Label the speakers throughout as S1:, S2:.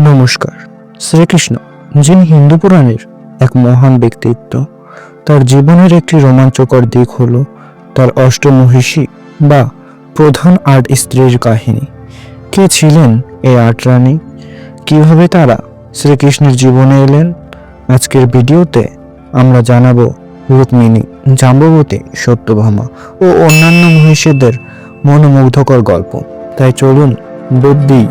S1: নমস্কার। শ্রীকৃষ্ণ, যিনি হিন্দু পুরাণের এক মহান ব্যক্তিত্ব, তার জীবনের একটি রোমাঞ্চকর দিক হলো তার অষ্টমহিষী বা প্রধান আট স্ত্রীর কাহিনী। কে ছিলেন এই আট রানী? কীভাবে তারা শ্রীকৃষ্ণের জীবনে এলেন? আজকের ভিডিওতে আমরা জানাব রুক্মিণী, জাম্ববতী, সত্যভামা ও অন্যান্য মহিষীদের মনোমুগ্ধকর গল্প। তাই চলুন বুদ্ধি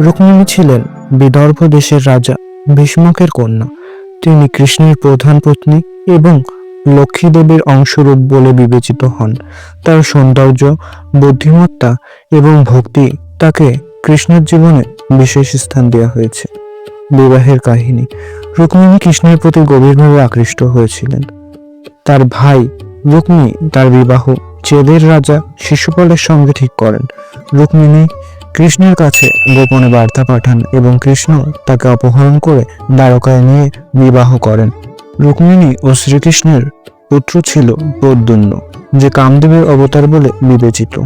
S1: রুক্মিণী ছিলেন বিদর্ভ দেশের রাজা ভীষ্মকের কন্যা। তিনি কৃষ্ণের প্রধান পত্নী এবং লক্ষ্মী দেবীর অংশরূপ বলে বিবেচিত হন। তার সৌন্দর্য, বুদ্ধিমত্তা এবং ভক্তি তাকে কৃষ্ণের জীবনে বিশেষ স্থান দেওয়া হয়েছে। বিবাহের কাহিনী। রুক্মিণী কৃষ্ণের প্রতি গভীরভাবে আকৃষ্ট হয়েছিলেন। তার ভাই রুক্মিণী তার বিবাহ, চেদের রাজা শিশুপালের সঙ্গে ঠিক করেন। রুক্মিণী কৃষ্ণের কাছে গোপনে বার্তা পাঠান এবং কৃষ্ণ তাকে অপহরণ করে দ্বারকায় নিয়ে বিবাহ করেন। রুক্মিণী ও শ্রীকৃষ্ণের পুত্র ছিল প্রদ্যুন্ন যে কামদেবের অবতার বলে বিবেচিত।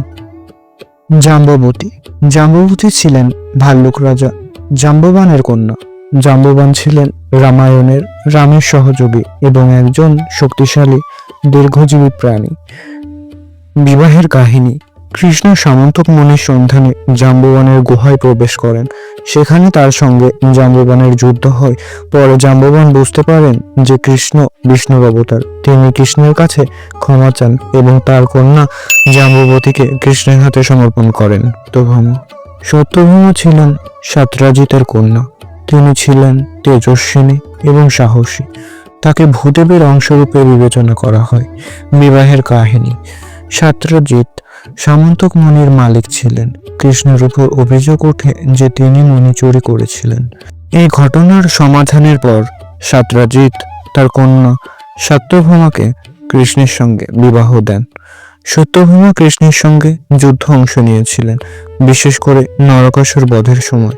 S1: জাম্ববতী। জাম্ববতী ছিলেন ভাল্লুক রাজা, জাম্ববানের কন্যা। জাম্ববান ছিলেন রামায়ণের রামের সহযোগী এবং একজন শক্তিশালী, দীর্ঘজীবী প্রাণী। বিবাহের কাহিনী। কৃষ্ণ সামন্তক মনির সন্ধানে জাম্ববানের গুহায় প্রবেশ করেন। সেখানে তার সঙ্গে জাম্ববানের যুদ্ধ হয়। পরে জাম্ববান বুঝতে পারেন যে কৃষ্ণ বিষ্ণুর অবতার। তিনি কৃষ্ণের কাছে ক্ষমা চান এবং তার কন্যা জাম্ববতীকে কৃষ্ণের হাতে সমর্পণ করেন। সত্যভামা সত্যভামা ছিলেন সাতরাজিতের কন্যা। তিনি ছিলেন তেজস্বিনী এবং সাহসী। তাকে ভূদেবের অংশরূপে বিবেচনা করা হয়। বিবাহের কাহিনী। সাত্রজিৎ সামন্তক মণির মালিক ছিলেন। কৃষ্ণের উপর অভিযোগ ওঠে যে তিনি মণি চুরি করেছিলেন। এই ঘটনার সমাধানের পর সাত্রাজিৎ তার কন্যা সত্যভামাকে কৃষ্ণের সঙ্গে বিবাহ দেন। সত্যভামা কৃষ্ণের সঙ্গে যুদ্ধ অংশ নিয়েছিলেন। বিশেষ করে নরকাসুর বধের সময়।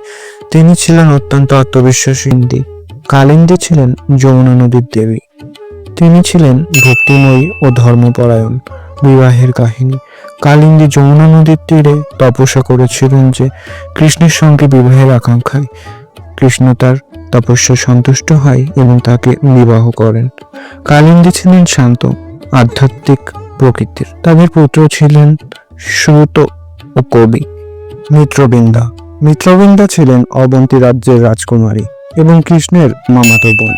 S1: তিনি ছিলেন অত্যন্ত আত্মবিশ্বাসী হিন্দি কালিন্দী ছিলেন যমুনা নদীর দেবী। তিনি ছিলেন ভক্তিময়ী ও ধর্মপরায়ণ। বিবাহের কাহিনী। কালিন্দী যমুনা নদীর তীরে তপস্যা করেছিলেন যে কৃষ্ণের সঙ্গে বিবাহের আকাঙ্ক্ষায় কৃষ্ণ তার তপস্যা সন্তুষ্ট হয় এবং তাকে বিবাহ করেন। কালিন্দী ছিলেন শান্ত, আধ্যাত্মিক প্রকৃতির। তাদের পুত্র ছিলেন সুত ও কবি মিত্রবৃন্দা। মিত্রবৃন্দা ছিলেন অবন্তী রাজ্যের রাজকুমারী এবং কৃষ্ণের মামাতো বোন।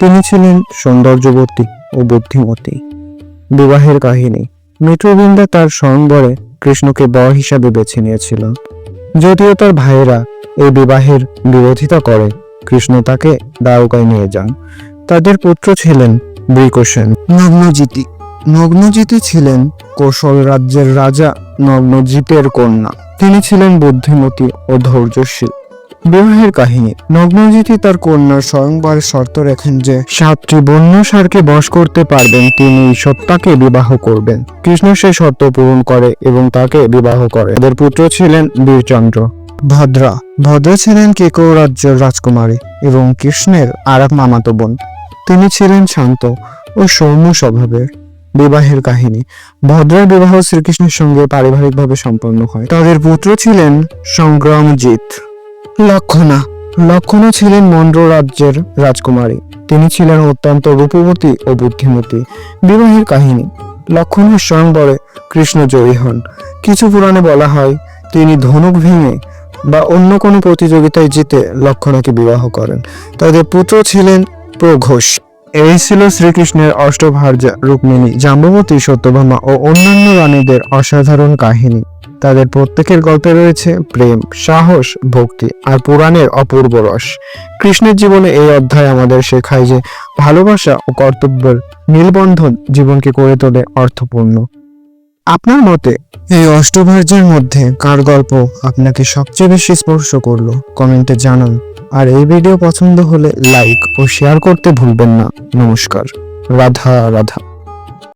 S1: তিনি ছিলেন সৌন্দর্যবতী ও বুদ্ধিমতী। বিবাহের কাহিনী। মিত্রবৃন্দা তার স্বয়ংবরে কৃষ্ণকে বর হিসাবে বেছে নিয়েছিল। যদিও তার ভাইয়েরা এই বিবাহের বিরোধিতা করে, কৃষ্ণ তাকে দ্বারকায় নিয়ে যান। তাদের পুত্র ছিলেন বৃকসেন। নগ্নজিতি নগ্নজিতি ছিলেন কৌশল রাজ্যের রাজা নগ্নজিতের কন্যা। তিনি ছিলেন বুদ্ধিমতী ও ধৈর্যশীল। বিবাহের কাহিনী। নগ্নজিতি তার কন্যার স্বয়ংবর শর্ত রাখেন যে, সাতটি বন্য সারকে বশ করতে পারবেন, তিনি সত্তাকে বিবাহ করবেন। কৃষ্ণ সেই শর্ত পূরণ করে এবং তাকে বিবাহ করে। তাদের পুত্র ছিলেন বীরচন্দ্র। ভদ্রা। ভদ্রা ছিলেন কেকৌ রাজ্যের রাজকুমারী এবং কৃষ্ণের আর এক মামাতো বোন। তিনি ছিলেন শান্ত ও সৌম্য স্বভাবের বিবাহের কাহিনী। ভদ্রার বিবাহ শ্রীকৃষ্ণের সঙ্গে পারিবারিকভাবে সম্পন্ন হয়। তাদের পুত্র ছিলেন সংগ্রামজিৎ। লক্ষণা। লক্ষণা ছিলেন মন্ড রাজ্যের রাজকুমারী। তিনি ছিলেন অত্যন্ত রূপবতী ও বুদ্ধিমতী। বিবাহের কাহিনী। লক্ষণের স্বয়ংবরে কৃষ্ণ জয়ী হন। কিছু পুরাণে বলা হয়, তিনি ধনুক ভেঙে বা অন্য কোনো প্রতিযোগিতায় জিতে লক্ষণাকে বিবাহ করেন। তাদের পুত্র ছিলেন প্রঘোষ। এই ছিল শ্রীকৃষ্ণের অষ্টভার্যা রুক্মিণী জাম্ববতী সত্যভামা ও অন্যান্য রানীদের অসাধারণ কাহিনী। তাদের প্রত্যেকের গল্পে রয়েছে প্রেম, সাহস, ভক্তি আর পুরাণের অপূর্ব রস। কৃষ্ণের জীবনে এই অধ্যায় আমাদের শেখায় যে ভালোবাসা ও কর্তব্যের নীলবন্ধন জীবনকে করে তোলে অর্থপূর্ণ। আপনার মতে এই অষ্টভার্যের মধ্যে কার গল্প আপনাকে সবচেয়ে বেশি স্পর্শ করল? কমেন্টে জানান। আর এই ভিডিও পছন্দ হলে লাইক ও শেয়ার করতে ভুলবেন না। নমস্কার। রাধা রাধা।